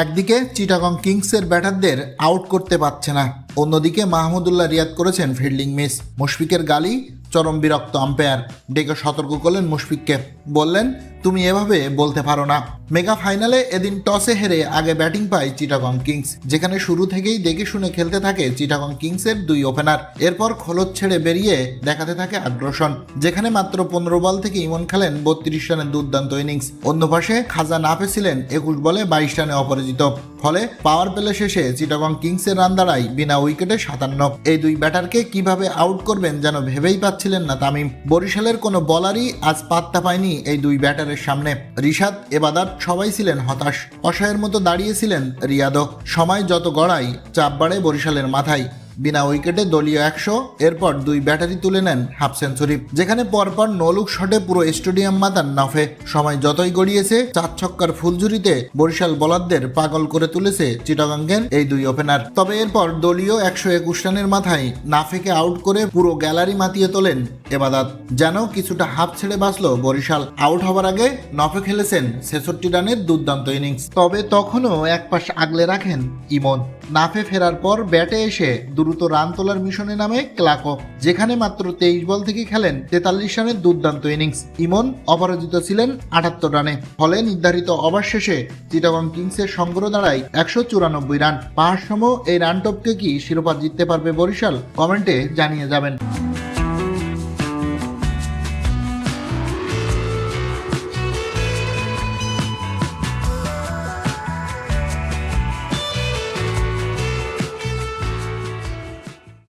একদিকে চিটাগং কিংসের ব্যাটারদের আউট করতে পারছে না, অন্যদিকে মাহমুদুল্লাহ রিয়াদ করেছেন ফিল্ডিং মিস। মুশফিকের গালি চরম বিরক্ত আম্পায়ার। ডেকে সতর্ক করলেন মুশফিককে। বললেন, তুমি এভাবে বলতে পারো না। মেগা ফাইনালে এদিন টসে হেরে আগে ব্যাটিং পায় চিটাগং কিংস, যেখানে শুরু থেকেই দেখে শুনে খেলতে থাকে চিটাগং কিংসের দুই ওপেনার। এরপর খোলজ ছেড়ে বেরিয়ে দেখাতে থাকে আগ্রাসন, যেখানে মাত্র পনেরো বল থেকে ইমন খেলেন বত্রিশ রানের দুর্দান্ত ইনিংস। অন্য পাশে খাজা নাফে ছিলেন একুশ বলে বাইশ রানে অপরাজিত। ফলে পাওয়ার প্লে শেষে চিটাগং কিংসের রান দাঁড়ায় বিনা উইকেটে সাতান্ন। এই দুই ব্যাটারকে কীভাবে আউট করবেন যেন ভেবেই পাচ্ছিলেন না তামিম। বরিশালের কোনো বলারই আজ পাত্তা পায়নি এই দুই ব্যাটারের সামনে। রিশাদ, এবাদার সবাই ছিলেন হতাশ। অসহায়ের মতো দাঁড়িয়েছিলেন রিয়াদ সময় যত গড়াই, চাপ বাড়ে বরিশালের মাথায়। বিনা উইকেটে দলীয় একশো, এরপর দুই ব্যাটারি তুলে নেন হাফ সেঞ্চুরি, যেখানে পরপর নলুক শটে পুরো স্টেডিয়াম মাতান নাফে। সময় যতই গড়িয়েছে, চার ছক্কার ফুলঝুরিতে বরিশাল বলারদের পাগল করে তুলেছে চিটাগাঙ্গের এই দুই ওপেনার। তবে এরপর দলীয় একশো একুশ রানের মাথায় নাফেকে আউট করে পুরো গ্যালারি মাতিয়ে তোলেন এবাদাত। যেন কিছুটা হাফ ছেড়ে বাঁচল বরিশাল। আউট হবার আগে নফে খেলেছেন ছেষট্টি রানের দুর্দান্ত ইনিংস। তবে তখনও এক পাশ আগলে রাখেন ইমন। নাফে ফেরার পর ব্যাটে এসে দ্রুত রান তোলার মিশনে নামে ক্লাকো, যেখানে মাত্র তেইশ বল থেকে খেলেন তেতাল্লিশ রানের দুর্দান্ত ইনিংস। ইমন অপরাজিত ছিলেন আটাত্তর রানে, ফলে নির্ধারিত ওভার শেষে চিটাগং কিংসের সংগ্রহ দাঁড়ায় একশো চুরানব্বই রান। পাঁচ সম এই রান টপকে কি শিরোপা জিততে পারবে বরিশাল? কমেন্টে জানিয়ে যাবেন।